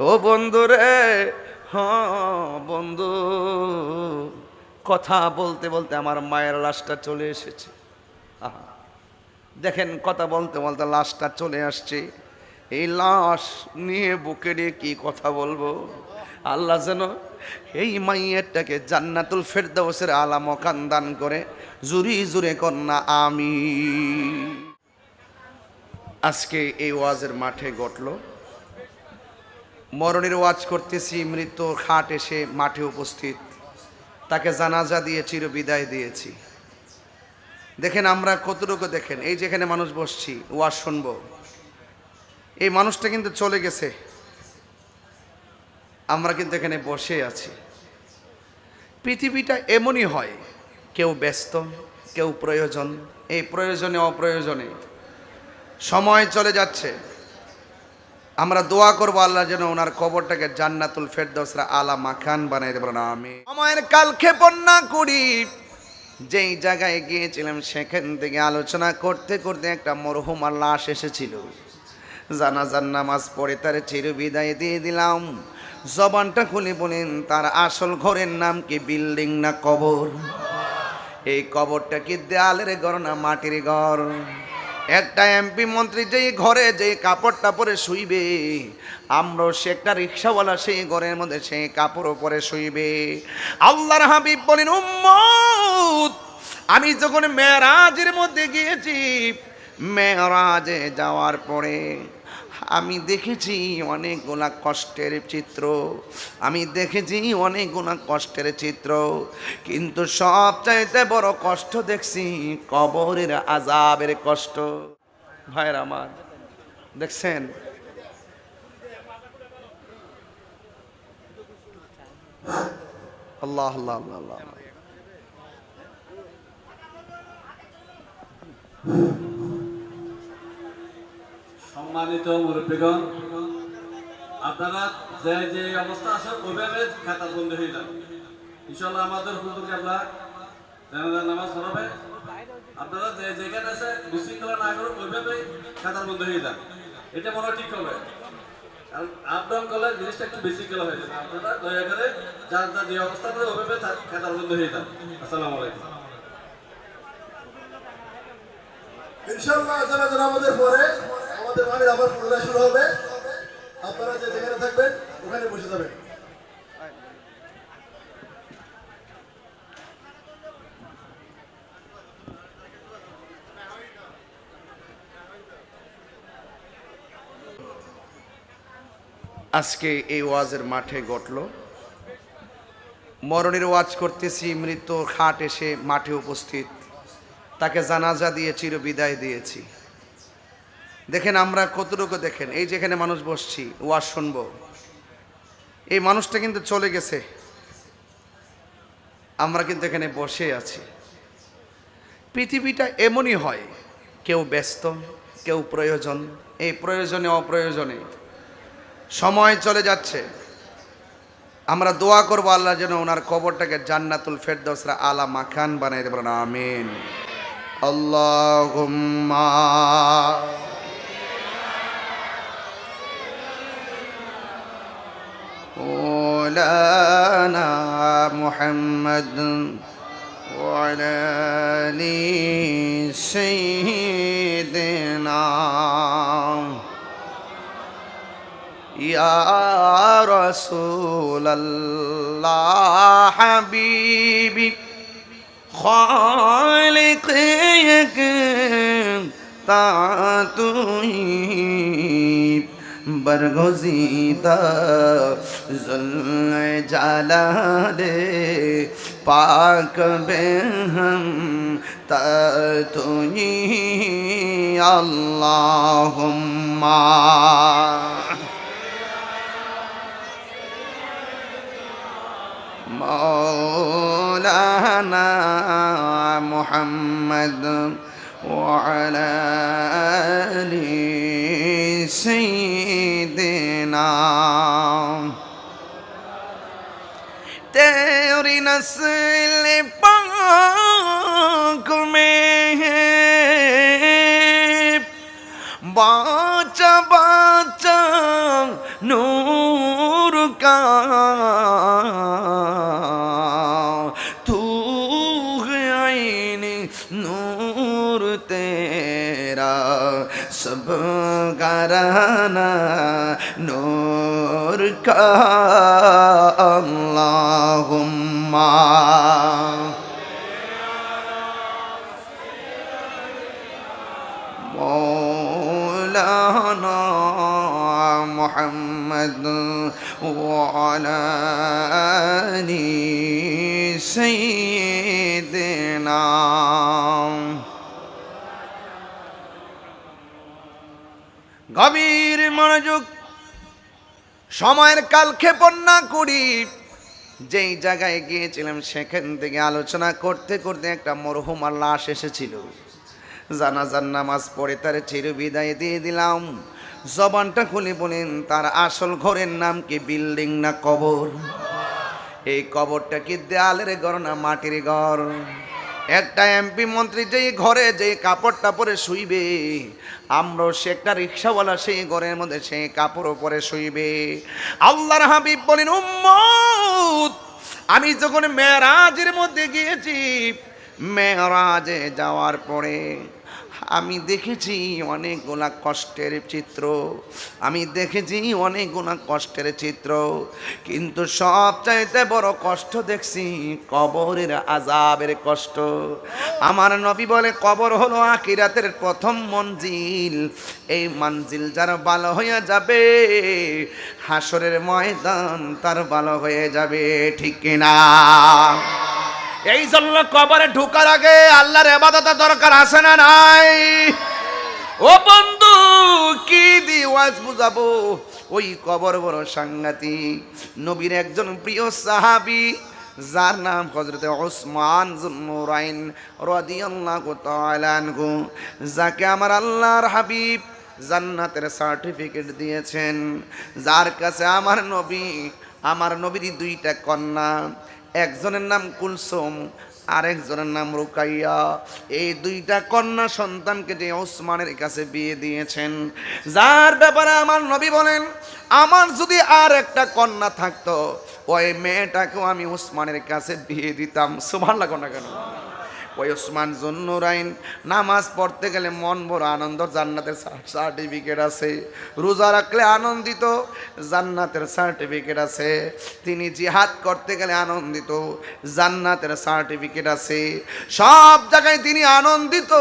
ও বন্ধু রে হ বন্ধু। কথা বলতে বলতে আমার মায়ের লাশটা চলে এসেছে। দেখেন কথা বলতে বলতে লাশটা চলে আসছে। এই লাশ নিয়ে বুকে নিয়ে কি কথা বলব? আল্লাহ যেন এই মাইয়েরটাকে জান্নাতুল ফেরদাউসের আলা মকান দান করে জুরি জুরে কন্যা আমি আজকে এই ওয়াজের মাঠে ঘটল। মরণের ওয়াজ করতেছি মৃত খাট এসে মাঠে উপস্থিত। তাকে জানাজা দিয়ে চির বিদায় দিয়েছি। দেখেন, আমরা কতটুকু দেখেন, এই যেখানে মানুষ বসছি, ওয়াজ শুনব। এই মানুষটা কিন্তু চলে গেছে। আমরা কিন্তু এখানে বসে আছি। পৃথিবীটা এমনই হয়, কেউ ব্যস্ত, কেউ প্রয়োজন, এই প্রয়োজনে অপ্রয়োজনে। সময় চলে যাচ্ছে। আমরা দোয়া করব আল্লাহ যেন ওনার কবরটাকে জান্নাতুল ফেরদৌসরা আলা মাখান বানাই দেবেন আমি সময়ের কাল ক্ষেপণ না করি। যেই জায়গায় গিয়েছিলাম, সেখান থেকে আলোচনা করতে করতে একটা মরহুমার লাশ এসেছিল। জানাজার নামাজ পড়ে তার চির বিদায় দিয়ে দিলাম। জবানটা খুলে বলেন, তার আসল ঘরের নাম কি বিল্ডিং না কবর? এই কবরটা কি দেয়ালের ঘর না মাটির ঘর? একটা এমপি মন্ত্রী যেই ঘরে যে কাপড়টা পরে শুইবে, আমরাও সে একটা রিক্সাওয়ালা সেই ঘরের মধ্যে সেই কাপড় পরে শুইবে। আল্লাহর হাবিব বলেন, উম্মত, আমি যখন মেয়ারাজের মধ্যে গিয়েছি, মেয়ারাজে যাওয়ার পরে আমি দেখেছি অনেক অনেকগুলা কষ্টের চিত্র। আমি দেখেছি অনেক অনেকগুলা কষ্টের চিত্র। কিন্তু সবচাইতে বড় কষ্ট দেখছি কবরের আজাবের কষ্ট। ভাইয়ের আমার, দেখছেন? আল্লাহ আল্লাহ আল্লাহ আল্লাহ। সম্মানিত মুরব্বীগণ, আপনারা যে যে অবস্থা আছে ওইভাবে খাতা বন্ধ হয়ে যান ইনশাল্লাহ আমাদের হুজুর কাবলা জানাজার নামাজ পড়াবে। আপনারা যে যেখানে আছে বিশৃঙ্খলা না করুন ওইভাবে খাতার বন্ধ হয়ে যান এটা মনে ঠিক হবে। কারণ আপ করলে জিনিসটা একটু বিশৃঙ্খলা হয়ে যাবে। আপনারা দয়া করে যার যার যে অবস্থা করে ওইভাবে খাতার বন্ধ হয়ে যান আসসালামু আলাইকুম। ইনশাল্লাহ যারা আমাদের পরে আমাদের আবার পুনরায় শুরু হবে। আপনারা যে যেখানে থাকবেন, ওখানে বসে যাবেন। আজকে এই ওয়াজের মাঠে ঘটল। মরণের ওয়াজ করতেছি মৃত খাট এসে মাঠে উপস্থিত। তাকে জানাজা দিয়ে চির বিদায় দিয়েছি। দেখেন আমরা কতটুকু দেখেন, এই যেখানে মানুষ বসছি, ওয়াজ শুনব। এই মানুষটা কিন্তু চলে গেছে। আমরা কিন্তু এখানে বসে আছি। পৃথিবীটা এমনই হয়, কেউ ব্যস্ত, কেউ প্রয়োজন, এই প্রয়োজনে, অপ্রয়োজনে। সময় চলে যাচ্ছে। আমরা দোয়া করব আল্লাহ যেন ওনার কবরটাকে জান্নাতুল ফেরদৌসরা আলা মাখান বানাই দেবেন। আমিন। আল্লাহুম্মা مولانا محمد وعلى آل سيدنا. يا رسول الله حبيبي خالقك تعطيب برگزیدہ ظلم جلالے پاک بے ہم تتوی اللہم۔ مولانا محمد وعلى آل سيدنا نام تیری نسل پاک میں ہے باچا باچا نور کا تو عین نور تیرا ربك اللهم مولانا محمد وعلى آل سيدنا غبير مرجوك সময়ের কাল ক্ষেপণ না করি। যেই জায়গায় গিয়েছিলাম, সেখান থেকে আলোচনা করতে করতে একটা মরহুমার লাশ এসেছিল। জানাজার নামাজ পড়ে তার চির বিদায় দিয়ে দিলাম। জবানটা খুলে বলেন, তার আসল ঘরের নাম কি বিল্ডিং না কবর? এই কবরটা কি দেয়ালের ঘর না মাটির ঘর? একটা এমপি মন্ত্রী যেই ঘরে যে কাপড়টা পরে শুইবে, আমরাও সে একটা রিক্সাওয়ালা সেই ঘরের মধ্যে সেই কাপড় পরে শুইবে। আল্লাহর হাবিব বলেন, উম্মত, আমি যখন মেয়ারাজের মধ্যে গিয়েছি, মেয়ারাজে যাওয়ার পরে আমি দেখেছি অনেক অনেকগুলা কষ্টের চিত্র। আমি দেখেছি অনেক অনেকগুলা কষ্টের চিত্র। কিন্তু সব চাইতে বড় কষ্ট দেখছি কবরের আজাবের কষ্ট। আমার নবী বলে, কবর হলো আকিরাতের প্রথম মঞ্জিল। এই মঞ্জিল যার ভালো হয়ে যাবে হাসরের ময়দান তার ভালো হয়ে যাবে, ঠিক কিনা? এই জন্য কবরে ঢুকার আগে আল্লাহর এবাদতের দরকার আছে না নাই? ও বন্ধু, কি দি ওয়াজ বুঝাবো? ওই কবর বড় সাংঘাতিক। নবীর একজন প্রিয় সাহাবি, যার নাম হজরত ওসমান জুন্নুরাইন রাদিয়াল্লাহু তাআলা আনহু, যাকে আমার আল্লাহর হাবিব জান্নাতের সার্টিফিকেট দিয়েছেন। যার কাছে আমার নবী, আমার নবীর দুইটা কন্যা একজনের নাম কুলসুম, আরেকজনের নাম রুকাইয়া। এই দুইটা কন্যা সন্তানকে যে ওসমানের কাছে বিয়ে দিয়েছেন, যার ব্যাপারে আমার নবী বলেন, আমার যদি আর একটা কন্যা থাকতো, ওই মেয়েটাকেও আমি ওসমানের কাছে বিয়ে দিতাম। সুভান লাগো না কেন? ওই ওসমান জন্নুরাইন নামাজ পড়তে গেলে মন বড় আনন্দ, জান্নাতের সার্টিফিকেট আছে। রোজা রাখলে আনন্দিত, জান্নাতের সার্টিফিকেট আছে। তিনি জিহাদ করতে গেলে আনন্দিত, জান্নাতের সার্টিফিকেট আছে। সব জায়গায় তিনি আনন্দিত।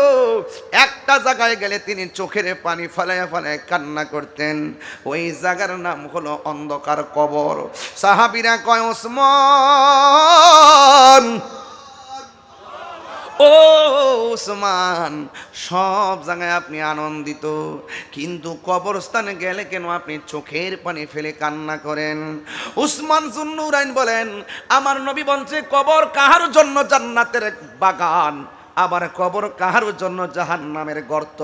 একটা জায়গায় গেলে তিনি চোখের পানি ফলায় ফলায় কান্না করতেন। ওই জায়গার নাম হলো অন্ধকার কবর। সাহাবিরা কয়, ওসমান ও ওসমান, সব জায়গায় আপনি আনন্দিত, কিন্তু কবরস্থানে গেলে কেন আপনি চোখের পানি ফেলে কান্না করেন? উসমান জুন্নুরাইন বলেন, আমার নবী বলছে, কবর কাহার জন্য জান্নাতের বাগান, আবার কবর কাহার জন্য জাহান নামের গর্ত?